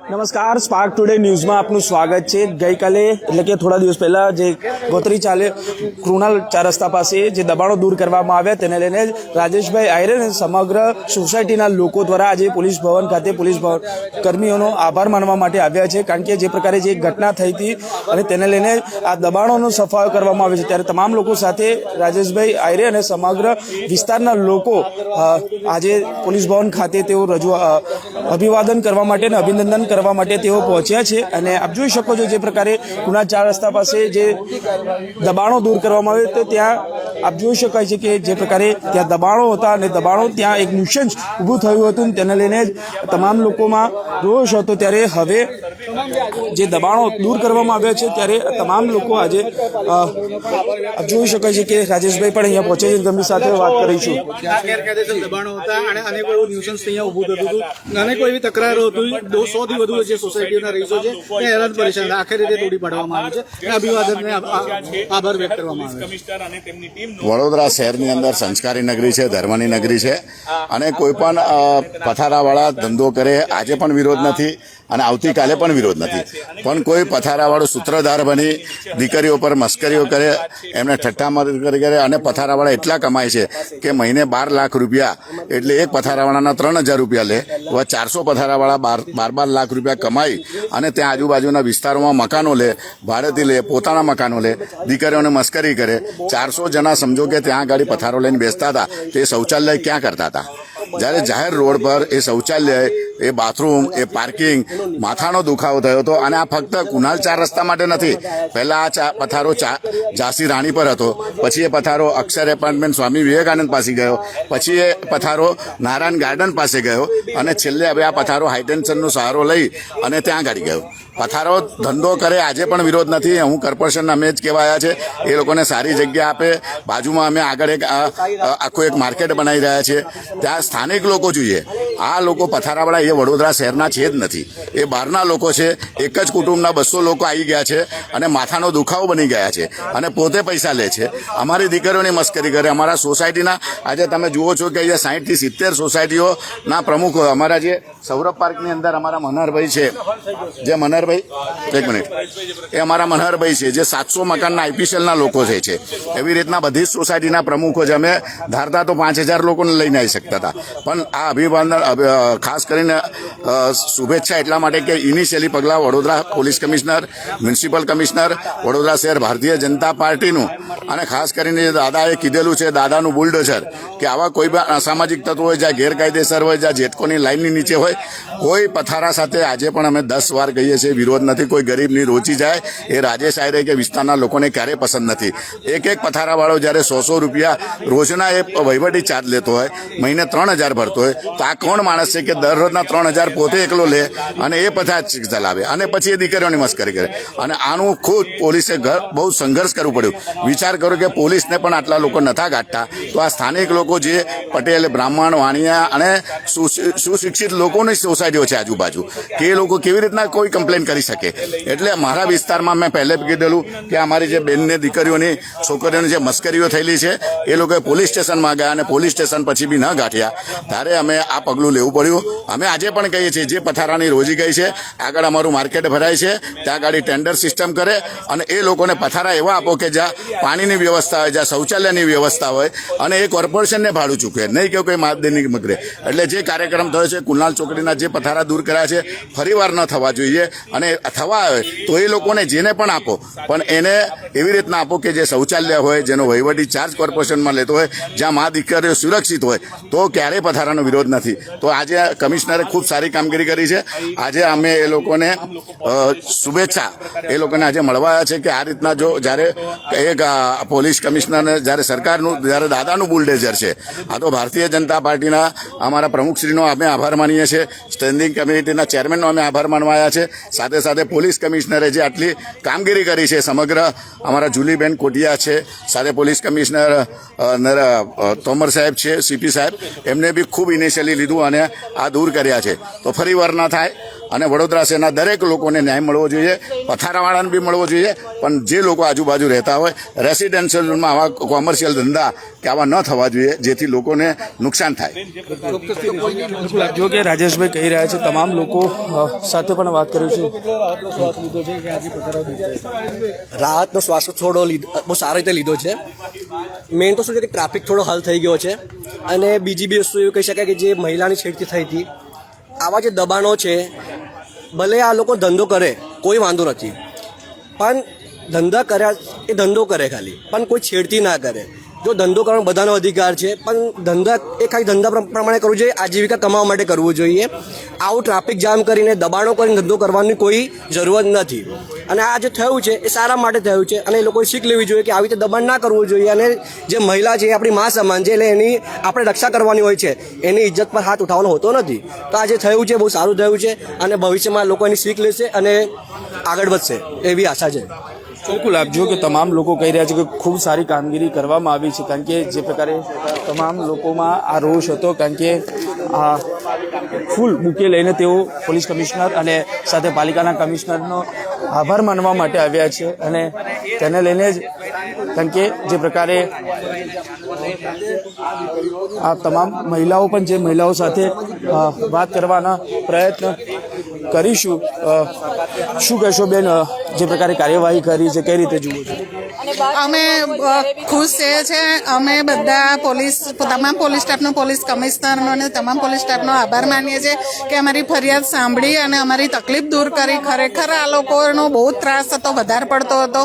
નમસ્કાર spark today ન્યૂઝમાં આપનું સ્વાગત છે. ગઈકાલે, એટલે કે થોડા દિવસ પહેલાં જે ગોત્રી ચાલે, કૃણાલ ચાર રસ્તા પાસે જે દબાણો દૂર કરવામાં આવ્યા, તેને લઈને રાજેશભાઈ આયરે અને સમગ્ર સોસાયટીના લોકો દ્વારા આજે પોલીસ ભવન ખાતે પોલીસ ભવન કર્મીઓનો આભાર માનવા માટે આવ્યા છે. કારણ કે જે પ્રકારે જે ઘટના થઈ હતી અને તેને લઈને આ દબાણોનો સફાયો કરવામાં આવ્યો છે. ત્યારે તમામ લોકો સાથે રાજેશભાઈ આયરે અને સમગ્ર વિસ્તારના લોકો આજે પોલીસ ભવન ખાતે તેઓ રજૂ અભિવાદન કરવા માટે અને અભિનંદન કરવા માટે તેઓ પહોંચ્યા છે અને આપ જોઈ શકો છો જે પ્રકારે ગુના ચાર રસ્તા પાસે જે દબાણો દૂર કરવામાં આવે તો ત્યાં આપ જોઈ શકાય છે કે જે પ્રકારે ત્યાં દબાણો હતા અને દબાણો ત્યાં એક ન્યુસન્સ ઊભું થયું હતું. તેને લઈને તમામ લોકોમાં રોષ હતો. ત્યારે હવે જે દબાણો દૂર કરવામાં આવ્યા છે ત્યારે તમામ લોકો આજે જોઈ શકાય છે કે રાજેશભાઈ પણ અહીંયા પહોંચે છે. તેમની સાથે વાત કરીશું. દબાણો હતા અને અનેક એવું ન્યુઝન્સ અહીંયા ઊભું થતું હતું. અનેક એવી તકરારો હતી. દોસો થી વધુ જે સોસાયટીના રહીશો છે એ હેરાન પરેશાન. આખી રીતે તોડી પાડવામાં આવે છે અને અભિવાદનને આભાર વ્યક્ત કરવામાં આવે છે. વડોદરા શહેરની અંદર સંસ્કારી નગરી છે ધર્મની નગરી છે અને કોઈ પણ પથારાવાળા ધંધો કરે આજે પણ વિરોધ નથી. અને આવતીકાલે પણ વિરોધ નથી. પણ કોઈ પથારાવાળો સૂત્રધાર બની, દીકરીઓ પર મસ્કરીઓ કરે, એમને ઠઠ્ઠામાં કરી કરે અને પથારાવાળા એટલા કમાય છે કે મહિને બાર લાખ રૂપિયા, એટલે એક પથારાવાળાના ત્રણ હજાર રૂપિયા લે, હવે ચારસો પથારાવાળા બાર બાર બાર લાખ રૂપિયા કમાઈ અને ત્યાં આજુબાજુના વિસ્તારોમાં મકાનો લે, ભાડેથી લે, પોતાના મકાનો લે, દીકરીઓને મસ્કરી કરે. ચારસો જણા સમજો કે ત્યાં આગળ પથારો લઈને બેસતા હતા, તે શૌચાલય ક્યાં કરતા હતા? જ્યારે જાહેર રોડ પર એ શૌચાલય, એ બાથરૂમ, એ પાર્કિંગ માથાનો દુખાવો થયો હતો અને આ ફક્ત કુનાલ ચાર રસ્તા માટે નથી. પહેલા આ ચા પથારો ઝાંસી રાણી પર હતો. પછી એ પથારો અક્ષર એપાર્ટમેન્ટ સ્વામી વિવેકાનંદ પાસે ગયો. પછી એ પથારો નારાયણ ગાર્ડન પાસે ગયો. અને છેલ્લે હવે આ પથારો હાઈટેન્શનનો સહારો લઈ અને ત્યાં ગાડી ગયો. પથારો ધંધો કરે, આજે પણ વિરોધ નથી. હું કોર્પોરેશન અમે જ કહેવાયા છે. એ લોકોને સારી જગ્યા આપે. બાજુમાં અમે આગળ એક આખું એક માર્કેટ બનાવી રહ્યા છીએ ત્યાં સ્થાનિક લોકો જોઈએ. આ લોકો પથારાવાળા, એ વડોદરા શહેરના છે જ નથી. એ બહારના લોકો છે. એક જ કુટુંબના બસો લોકો આવી ગયા છે અને માથાનો દુખાવો બની ગયા છે અને પોતે પૈસા લે છે. અમારી દીકરીઓની મસ્કરી કરે. અમારા સોસાયટીના, આજે તમે જુઓ છો કે અહીંયા સાહીઠથી સિત્તેર સોસાયટીઓના પ્રમુખો, અમારા જે સૌરભ પાર્કની અંદર અમારા મનહરભાઈ છે, જે મનહરભાઈ? એક મિનિટ. એ અમારા મનહરભાઈ છે, જે સાતસો મકાનના આઈપીસીએલના લોકો છે છે એવી રીતના બધી જ સોસાયટીના પ્રમુખો છે. અમે ધારતા તો પાંચ હજાર લોકોને લઈને આવી શકતા હતા. પણ આ અભિવાદન ખાસ કરીને શુભેચ્છા એટલા માટે કે ઇનિશિયલી પગલાં Vadodara police commissioner, municipal commissioner, Vadodara શહેર ભારતીય જનતા પાર્ટીનું અને ખાસ કરીને દાદાએ કીધેલું છે, દાદાનું બુલડોઝર, કે આવા કોઈ પણ અસામાજિક તત્વો હોય, જ્યાં ગેરકાયદેસર હોય, જ્યાં જેટકોની લાઇનની નીચે હોય, કોઈ પથારા સાથે આજે પણ અમે દસ વાર કહીએ છીએ વિરોધ નથી, કોઈ ગરીબની રોચી જાય, એ રાજેશ આયરે કે વિસ્તારના લોકોને ક્યારેય પસંદ નથી. એક એક પથારાવાળો જ્યારે સો સો રૂપિયા રોજના એ વહીવટી ચાર્જ લેતો હોય, મહિને ત્રણ હજાર ભરતો હોય, તો આ કોણ માણસ છે કે દરરોજના ત્રણ હજાર પોતે એકલો લે અને એ પથાર ચલાવે? અને પછી એ દીકરીઓની મસ્કરી કરે. અને આનું ખુદ પોલીસે બહુ સંઘર્ષ કરવું પડ્યું. વિચાર કરો કે પોલીસને પણ આટલા લોકો નથા ગાંઠતા. તો આ સ્થાનિક લોકો જે પટેલ, બ્રાહ્મણ, વાણિયા અને સુશિક્ષિત લોકોની સોસાયટીઓ છે આજુબાજુ, કે એ લોકો કેવી રીતના કોઈ કમ્પ્લેન કરી શકે. એટલે મારા વિસ્તારમાં મેં પહેલે કીધેલું કે અમારી જે બેનને દીકરીઓની, છોકરીઓની જે મસ્કરીઓ થયેલી છે, એ લોકોએ પોલીસ સ્ટેશનમાં ગયા અને પોલીસ સ્ટેશન પછી બી ન ગાંઠ્યા. ત્યારે અમે આ પગલું લેવું પડ્યું. અમે આજે પણ કહીએ છીએ, જે પથારાની રોજી ગઈ છે, આગળ અમારું માર્કેટ ભરાય છે, ત્યાં આગળ ટેન્ડર સિસ્ટમ કરે અને એ લોકોને પથારા એવા આપો કે જ્યાં પાણીની વ્યવસ્થા હોય, જ્યાં શૌચાલયની વ્યવસ્થા હોય અને એ કોર્પોરેશનને ભાડું ચૂકવે. નહીં કે કોઈ માપદંડની મગરે એટલે જે કાર્યક્રમ થયો છે કુલનાલ ચોકડીના જે પથારા દૂર કર્યા છે ફરીવાર ન થવા જોઈએ. અને થવા આવે, તો એ લોકોને જેને પણ આપો. પણ એને એવી રીતના આપો કે જે શૌચાલય હોય, જેનો વહીવટી ચાર્જ કોર્પોરેશનમાં લેતો હોય, જ્યાં મા દીકરીઓ સુરક્ષિત હોય, તો ક્યારેય પથારાનો વિરોધ નથી. તો આજે કમિશનરે ખૂબ સારી કામગીરી કરી છે. આજે અમે એ લોકોને શુભેચ્છા એ લોકોને આજે મળવા આવ્યા છે કે આ રીતના જો જ્યારે એક પોલીસ કમિશનરને જ્યારે સરકારનું, જ્યારે દાદાનું બુલડેઝર છે, આ તો ભારતીય જનતા પાર્ટીના અમારા પ્રમુખશ્રીનો અમે આભાર માનીએ છીએ. સ્ટેન્ડિંગ કમિટીના ચેરમેનનો અમે આભાર માનવાયા છે. સાથે સાથે પોલીસ કમિશનરે જે આટલી કામગીરી કરી છે સમગ્ર અમારા જુલીબેન કોટિયા છે, સાથે પોલીસ કમિશનર તોમર સાહેબ છે, સીપી સાહેબ, એમને બી ખૂબ ઇનિશિયલી લીધું અને આ દૂર કર્યા છે. તો ફરી ના થાય અને વડોદરા શહેરના દરેક લોકોને ન્યાય મળવો જોઈએ પથારાવાળાને બી મળવો જોઈએ પણ જે લોકો આજુબાજુ રહેતા હોય રેસિડેન્શિયલ ઝોનમાં આવા કોમર્શિયલ ધંધા કે આવા ન થવા જોઈએ જેથી લોકોને નુકસાન થાય. જો કે રાજેશભાઈ કહી રહ્યા છે તમામ લોકો સાથે પણ વાત કરી છે. રાહતનો શ્વાસ થોડો લીધો બહુ સારી રીતે લીધો છે. મેઇન તો શું છે કે ટ્રાફિક થોડો હલ થઈ ગયો છે. અને બીજી બી વસ્તુ એવું કહી શકાય કે જે મહિલાની છેડતી થઈ હતી આવા જે દબાણો છે, ભલે આ લોકો ધંધો કરે, કોઈ વાંધો નથી. પણ ધંધા કર્યા, એ ધંધો કરે ખાલી. પણ કોઈ છેડતી ના કરે. જો ધંધો કરવાનો બધાનો અધિકાર છે, પણ ધંધા, એ ખાલી ધંધા પ્ર- પ્રમાણે કરવું જોઈએ, આજીવિકા કમાવા માટે કરવું જોઈએ. આવું ટ્રાફિક જામ કરીને દબાણો કરીને ધંધો કરવાની કોઈ જરૂરત નથી. અને આ જે થયું છે, એ સારા માટે થયું છે, અને એ લોકોએ શીખ લેવી જોઈએ કે આવી રીતે દબાણ ના કરવું જોઈએ, અને જે મહિલા છે, એ આપણી મા સમાન છે, એટલે એની આપણે રક્ષા કરવાની હોય છે, એની ઇજ્જત પર હાથ ઉઠાવવાનો હોતો નથી. તો આ જે થયું છે, બહુ સારું થયું છે, અને ભવિષ્યમાં લોકો એની શીખ લેશે અને આગળ વધશે, એવી આશા છે. બિલકુલ, આપ જુઓ કે તમામ લોકો કહી રહ્યા છે કે ખૂબ સારી કામગીરી કરવામાં આવી છે, કારણ કે જે પ્રકારે તમામ લોકોમાં આ રોષ હતો, કારણ કે આ ફૂલ બુકે લઈને તેઓ પોલીસ કમિશનર અને સાથે પાલિકાના કમિશનરનો આભાર માનવા માટે આવ્યા છે અને તેને લઈને જ કારણ કે જે પ્રકારે આ તમામ મહિલાઓ પણ, જે મહિલાઓ સાથે વાત કરવાના પ્રયત્ન કરીશું. શું કહેશો બેન? જે પ્રકારે કાર્યવાહી કરી છે કઈ રીતે જુઓ છો? અમે ખુશ છીએ છે. અમે બધા પોલીસ તમામ પોલીસ સ્ટાફનો પોલીસ કમિશનરનો અને તમામ પોલીસ સ્ટાફનો આભાર માનીએ છીએ કે અમારી ફરિયાદ સાંભળી અને અમારી તકલીફ દૂર કરી. ખરેખર આ લોકોનો બહુ ત્રાસ હતો વધારે પડતો હતો.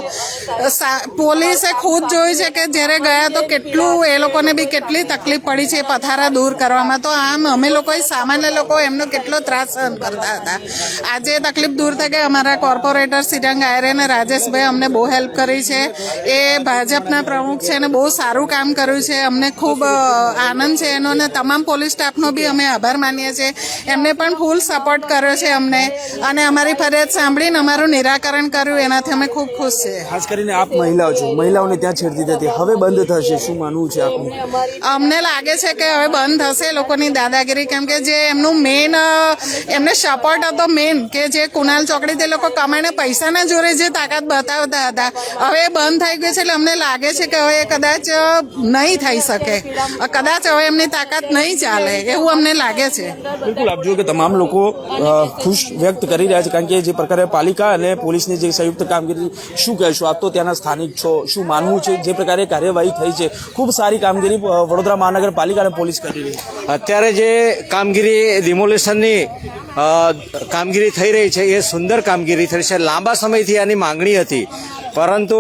પોલીસે ખુદ જોયું છે કે જ્યારે ગયા તો કેટલું એ લોકોને બી કેટલી તકલીફ પડી છે પથારા દૂર કરવામાં. તો આમ અમે લોકોએ સામાન્ય લોકો એમનો કેટલો ત્રાસ સહન કરતા હતા. આજે તકલીફ દૂર થઈ ગઈ. અમારા કોર્પોરેટર સિરંગ આયરે અને રાજેશભાઈ અમને બહુ હેલ્પ કરી છે. એ ભાજપના પ્રમુખ છે અને બહુ સારું કામ કર્યું છે. અમને ખૂબ આનંદ છે એનો અને તમામ પોલીસ સ્ટાફનો બી અમે આભાર માનીએ છીએ. એમને પણ ફૂલ સપોર્ટ કર્યો છે અમને અને અમારી ફરિયાદ સાંભળીને અમારું નિરાકરણ કર્યું એનાથી અમે ખૂબ ખુશ છીએ. ખાસ કરીને આપ મહિલાઓ છો. મહિલાઓને ત્યાં છેડતી થતી હવે બંધ થશે. શું માનવું છે આપનું? અમને લાગે છે કે હવે બંધ થશે લોકોની દાદાગીરી કેમ કે જે એમનું મેન એમને સપોર્ટ હતો મેન કે જે કુનાલ ચોકડી તે લોકો કમાઈને પૈસાના જોરે જે તાકાત બતાવતા હતા. હવે બંધ બંધ ગયું છે એટલે અમને લાગે છે કે હવે એ કદાચ નહીં થઈ શકે. કદાચ હવે એમની તાકાત નહીં ચાલે એવું અમને લાગે છે. બિલકુલ આપ જુઓ કે તમામ લોકો ખુશ વ્યક્ત કરી રહ્યા છે કારણ કે જે પ્રકારે પાલિકા અને પોલીસની જે સંયુક્ત કામગીરી શું કહેશો? આપ તો ત્યાંના સ્થાનિક છો શું માનવું છે? જે પ્રકારે કાર્યવાહી થઈ છે ખૂબ સારી કામગીરી વડોદરા મહાનગરપાલિકા અને પોલીસ કરી રહી અત્યારે જે કામગીરી ડિમોલેશનની કામગીરી થઈ રહી છે એ સુંદર કામગીરી થઈ છે. લાંબા સમયથી આની માંગણી હતી. પરંતુ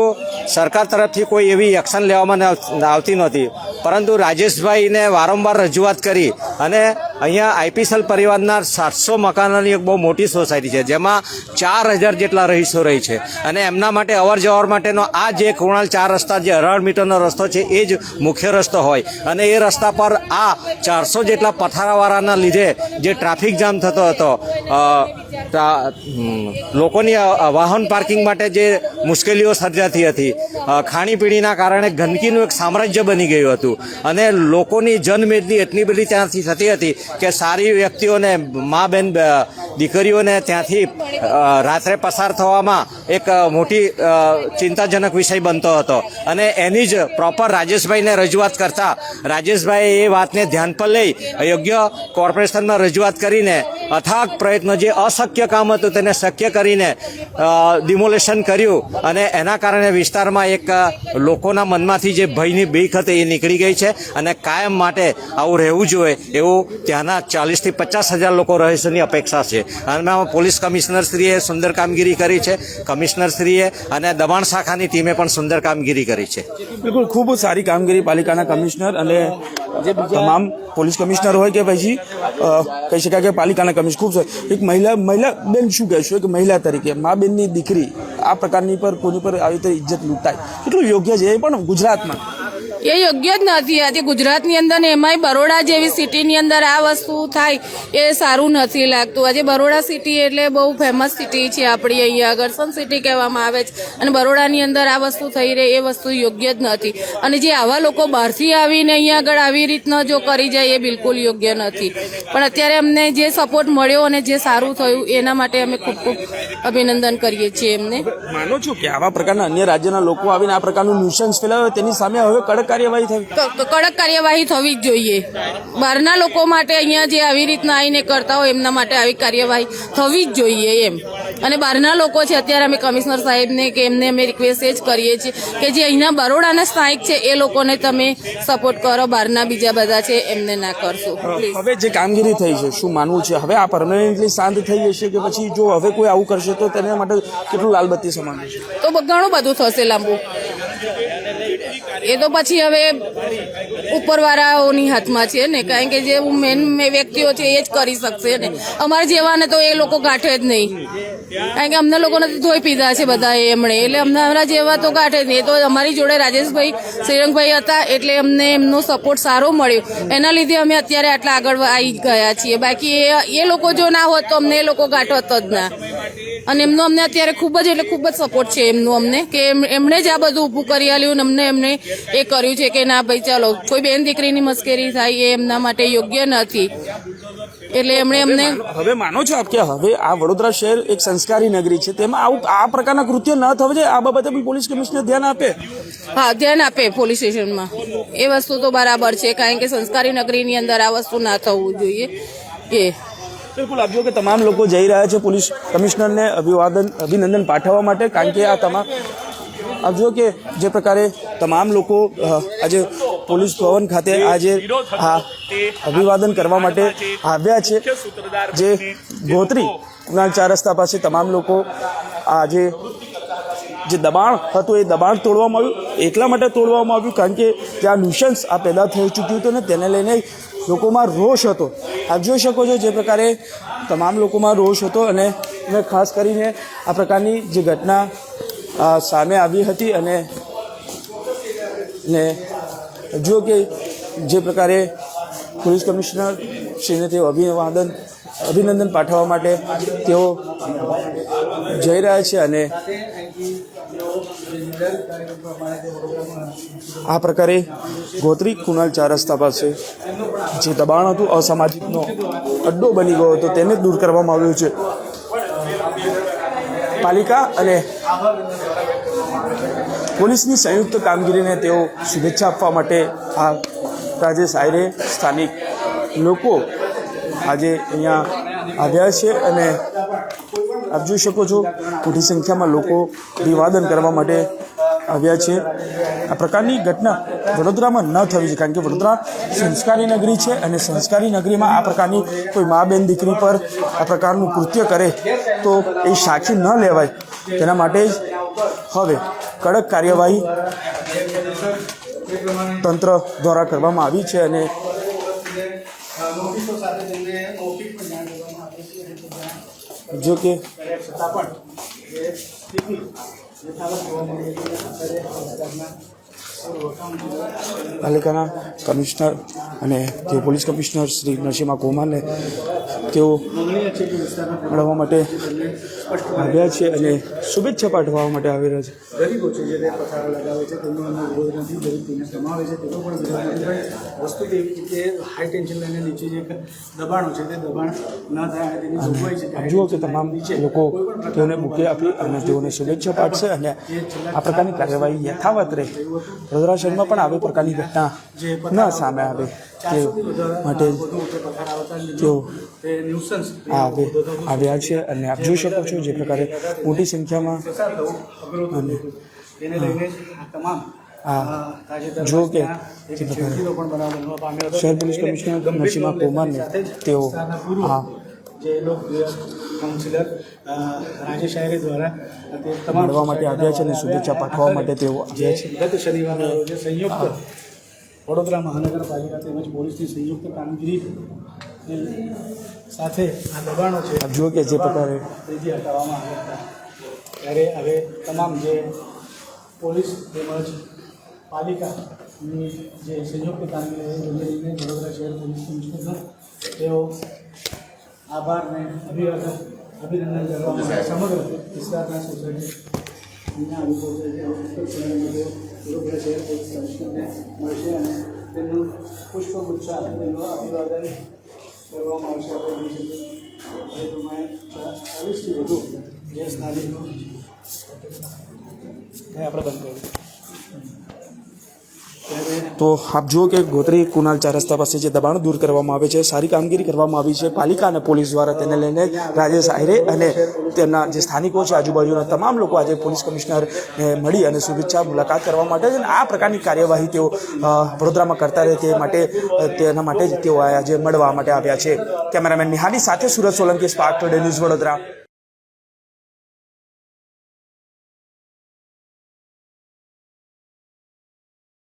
સરકાર તરફથી કોઈ એવી એક્શન લેવામાં આવતી નહોતી. પરંતુ રાજેશભાઈને વારંવાર રજૂઆત કરી અને અહીંયા આઈપીસેલ પરિવારના સાતસો મકાનોની એક બહુ મોટી સોસાયટી છે, જેમાં ચાર હજાર જેટલા રહીશો રહી છે. અને એમના માટે અવર જવર માટેનો આ જે કૃણાલ ચાર રસ્તા, જે અઢાર મીટરનો રસ્તો છે, એ જ મુખ્ય રસ્તો હોય. અને એ રસ્તા પર આ ચારસો જેટલા પથારાવાળાના લીધે જે ટ્રાફિક જામ થતો હતો લોકોની વાહન પાર્કિંગ માટે જે મુશ્કેલીઓ સર્જાતી હતી ખાણીપીણીના કારણે ગંદકીનું એક સામ્રાજ્ય બની ગયું હતું. અને લોકોની જનમેદની એટલી બધી ત્યાંથી થતી હતી કે સારી વ્યક્તિઓને, મા બેન દીકરીઓને ત્યાંથી રાત્રે પસાર થવામાં એક મોટી ચિંતાજનક વિષય બનતો હતો. અને એની જ પ્રોપર રાજેશભાઈને રજૂઆત કરતા, રાજેશભાઈએ એ વાતને ધ્યાન પર લઈ યોગ્ય કોર્પોરેશનમાં રજૂઆત કરીને અથાગ પ્રયત્નો, જે અશક્ય કામ હતું તેને શક્ય કરીને ડિમોલેશન કર્યું અને એના કારણે વિસ્તારમાં એક લોકોના મનમાંથી જે ભયની બીક હતી એ નીકળી ગઈ છે અને કાયમ માટે આવું રહેવું જોઈએ એવું ત્યાંના ચાલીસથી પચાસ હજાર લોકો રહેશેની અપેક્ષા છે. અને પોલીસ કમિશનરશ્રીએ સુંદર કામગીરી કરી છે. કમિશનરશ્રીએ અને દબાણ શાખાની ટીમે પણ સુંદર કામગીરી કરી છે. બિલકુલ, ખૂબ સારી કામગીરી પાલિકાના કમિશનર અને તમામ પોલીસ કમિશનર હોય કે પછી કહી શકાય કે પાલિકાના કમિશનર ખૂબ છે એક મહિલા મહિલા બેન શું કહેશો? એક મહિલા તરીકે, મા બેનની દીકરી, આ પ્રકારની પર કોની પર આવી રીતે ઇજ્જત લૂંટાય? કેટલું યોગ્ય છે એ પણ ગુજરાતમાં. એ યોગ્ય જ નથી. આજે ગુજરાતની અંદર ને એમાંય બરોડા જેવી સિટીની અંદર આ વસ્તુ થાય એ સારું નથી લાગતું. આજે બરોડા સિટી એટલે બહુ ફેમસ સિટી છે આપણી અહીંયા. આગળ સન સિટી કહેવામાં આવે છે. અને બરોડાની અંદર આ વસ્તુ થઈ રહી એ વસ્તુ યોગ્ય જ નથી. અને જે આવા લોકો બહારથી આવીને અહીંયા આગળ આવી રીતના જો કરી જાય એ બિલકુલ યોગ્ય નથી. પણ અત્યારે અમને જે સપોર્ટ મળ્યો અને જે સારું થયું એના માટે અમે ખૂબ ખૂબ અભિનંદન કરીએ છીએ એમને. માનો છો કે આવા પ્રકારના અન્ય રાજ્યના લોકો આવીને આ પ્રકારનું ન્યુસન્સ ફેલાવે તેની સામે હવે કડક કાર્યવાહી થવી? કડક કાર્યવાહી થવી જ જોઈએ. બહારના લોકો માટે અહીંયા જે આવી રીતના આવીને કરતા હોય એમના માટે આવી કાર્યવાહી થવી જ જોઈએ એમ. અને બહારના લોકો છે અત્યારે અમે કમિશનર સાહેબને કે એમને અમે રિક્વેસ્ટ એ જ કરીએ છીએ કે જે અહીંના બરોડાના સ્થાનિક છે એ લોકોને તમે સપોર્ટ કરો બહારના બીજા બધા છે એમને ના કરશો. હવે જે કામગીરી થઈ છે શું માનવું છે? હવે આ પરમનન્ટલી શાંત થઈ જશે કે પછી જો હવે કોઈ આવું કરશે તો તેના માટે કેટલું લાલબત્તી સમાન તો ઘણું બધું થશે લાંબુ. એ તો પછી હવે ઉપરવાળાઓની હાથમાં છે ને કારણ કે જે મેન વ્યક્તિઓ છે એ જ કરી શકશે ને. અમારે જેવાને તો એ લોકો ગાંઠે જ નહીં. કારણ કે અમને લોકોને ધોઈ પીધા છે બધા એમણે. એટલે અમને અમારા જેવા તો ગાંઠે જ નહીં. તો અમારી જોડે રાજેશભાઈ, શ્રીરંગભાઈ હતા, એટલે અમને એમનો સપોર્ટ સારો મળ્યો. એના લીધે અમે અત્યારે આટલા આગળ આવી ગયા છીએ. બાકી એ લોકો જો ના હોત તો અમને એ લોકો ગાંઠત જ ના. અને એમનો અમને અત્યારે ખૂબ જ, એટલે ખૂબ જ સપોર્ટ છે એમનું અમને, કે એમણે જ આ બધું ઊભું કરી આલ્યું અમને એમને એ કર્યું છે કે ના ભાઈ ચાલો, કોઈ બેન દીકરીની મસ્કરી થાય એ એમના માટે યોગ્ય નથી. એટલે એમણે અમને હવે માનો છો આપ કે હવે આ વડોદરા શહેર એક સંસ્કારી નગરી છે તેમાં આવું આ પ્રકારના કૃત્ય ન થવા જોઈએ? આ બાબતે પણ પોલીસ કમિશનર ધ્યાન આપે. હા ધ્યાન આપે પોલીસ સ્ટેશનમાં. એ વસ્તુ તો બરાબર છે કારણ કે સંસ્કારી નગરીની અંદર આ વસ્તુ ના થવું જોઈએ. કે બિલકુલ આપ જો કે તમામ લોકો જઈ રહ્યા છે પોલીસ કમિશનરને અભિવાદન અભિનંદન પાઠવવા માટે કારણ કે આ તમામ આપ જો કે જે પ્રકારે તમામ લોકો આજે પોલીસ ભવન ખાતે આજે આ અભિવાદન કરવા માટે આવ્યા છે. જે ગોત્રી ના ચાર રસ્તા પાસે તમામ લોકો આજે જે દબાણ હતું એ દબાણ તોડવામાં આવ્યું. એટલા માટે તોડવામાં આવ્યું કારણ કે ત્યાં ન્યુશન્સ આ પેદા થઈ ચૂક્યું હતું ને તેને લઈને લોકોમાં રોષ હતો. આપ જોઈ શકો છો જે પ્રકારે તમામ લોકોમાં રોષ હતો અને મેં ખાસ કરીને આ પ્રકારની જે ઘટના સામે આવી હતી અને ને જુઓ કે જે પ્રકારે પોલીસ કમિશનર શ્રીને તેઓ અભિવાદન, અભિનંદન પાઠવવા માટે તેઓ જઈ રહ્યા છે અને આ પ્રકારે ગોત્રી કુનાલ ચાર રસ્તા પાસે જે દબાણ હતું, અસામાજિકનો અડ્ડો બની ગયો હતો, તેને દૂર કરવામાં આવ્યું છે. પાલિકા અને પોલીસની સંયુક્ત કામગીરીને તેઓ શુભેચ્છા આપવા માટે આ રાજેશ આયરે સ્થાનિક લોકો આજે અહીંયા આવ્યા છે અને આપ જોઈ શકો છો મોટી સંખ્યામાં લોકો અભિવાદન કરવા માટે આવ્યા છે. આ પ્રકારની ઘટના વડોદરામાં ન થવી જોઈએ, કારણ કે વડોદરા સંસ્કારી નગરી છે અને સંસ્કારી નગરીમાં આ પ્રકારની કોઈ મા બેન દીકરી પર આ પ્રકારનું કૃત્ય કરે તો એ સાખી ન લેવાય. તેના માટે જ હવે કડક કાર્યવાહી તંત્ર દ્વારા કરવામાં આવી છે અને જો કે પાલિકાના કમિશનર અને તે પોલીસ કમિશનર શ્રી નરસિંહા કોમાને તેઓ મળવા માટે આવ્યા છે અને શુભેચ્છા પાઠવવા માટે આવી રહ્યા છે. ગરીબો છે જે પથારો લગાવે છે તેમનો એમનો વિરોધ નથી ગરીબ તેને કમાવે છે તેનો પણ વિરોધ નથી વસ્તુ એવી છે કે હાઈ ટેન્શન લઈને નીચે જે દબાણો છે તે દબાણ ન થાય તેની જોગવાઈ છે જુઓ કે તમામ લોકો તેઓને બુકે આપી અને તેઓને શુભેચ્છા પાઠશે અને આ પ્રકારની કાર્યવાહી યથાવત રહે. વડોદરા શહેરમાં પણ આવી પ્રકારની ઘટના ન સામે આવે. તે માટે તેઓ આવ્યા છે અને આપ જોઈ શકો છો જે પ્રકારે મોટી સંખ્યામાં અને આ જો કે પામ્યો હતો શહેર પોલીસ કમિશનર નરસિંહા કુમારને તેઓ આ જે કાઉન્સિલર રાજેશ આયરે દ્વારા મળવા માટે આવ્યા છે અને શુભેચ્છા પાઠવવા માટે તેઓ આવ્યા છે. ગત શનિવારના સંયુક્ત વડોદરા મહાનગરપાલિકા તેમજ પોલીસની સંયુક્ત કામગીરી સાથે આ દબાણો છે આપ જુઓ કે જે પ્રકારે ત્રીજી હટાવવામાં આવ્યા હતા. ત્યારે હવે તમામ જે પોલીસ તેમજ પાલિકા ની જે સંયુક્ત કામગીરી વગેરેને વડોદરા શહેર પોલીસ કમિશનરનો તેઓ આભારને અભિવાદન અભિનંદન કરવા માટે સમગ્ર વિસ્તારના સોસાયટી વડોદરા શહેર પોલીસ કમિશનરને મળશે અને તેમનું પુષ્પગુચ્છ આપી તેમનું અભિવાદન કરવામાં આવશે આપણે એ પ્રમાણે ચાલીસથી વધુ જે સ્થાનિકો આપણે બંધ કર્યું તો આપ જુઓ કે ગોત્રી કુનાલ ચાર રસ્તા પાસે જે દબાણ દૂર કરવામાં આવે છે, સારી કામગીરી કરવામાં આવી છે. પાલિકા અને પોલીસ દ્વારા તેને લઈને રાજેશ આહિરે અને તેમના જે સ્થાનિકો છે, આજુબાજુના તમામ લોકો આજે પોલીસ કમિશનરને મળી અને શુભેચ્છા મુલાકાત કરવા માટે અને આ પ્રકારની કાર્યવાહી તેઓ વડોદરામાં કરતા રહે તે માટે, તેના માટે જ તેઓ આજે મળવા માટે આવ્યા છે. કેમેરામેન નિહાલી સાથે Surat Solanki spark today news Vadodara.